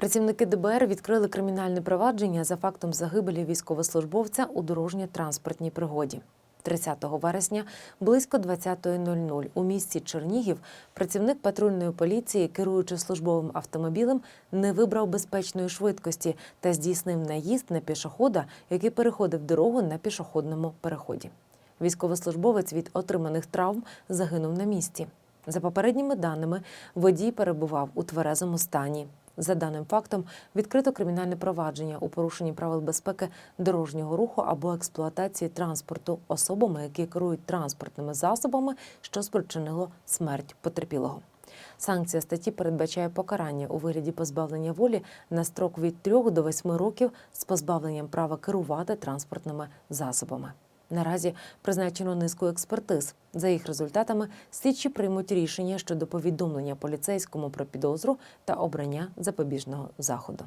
Працівники ДБР відкрили кримінальне провадження за фактом загибелі військовослужбовця у дорожньо-транспортній пригоді. 30 вересня близько 20.00 у місті Чернігів працівник патрульної поліції, керуючи службовим автомобілем, не вибрав безпечної швидкості та здійснив наїзд на пішохода, який переходив дорогу на пішохідному переході. Військовослужбовець від отриманих травм загинув на місці. За попередніми даними, водій перебував у тверезому стані. За даним фактом, відкрито кримінальне провадження у порушенні правил безпеки дорожнього руху або експлуатації транспорту особами, які керують транспортними засобами, що спричинило смерть потерпілого. Санкція статті передбачає покарання у вигляді позбавлення волі на строк від 3 до 8 років з позбавленням права керувати транспортними засобами. Наразі призначено низку експертиз. За їх результатами слідчі приймуть рішення щодо повідомлення поліцейському про підозру та обрання запобіжного заходу.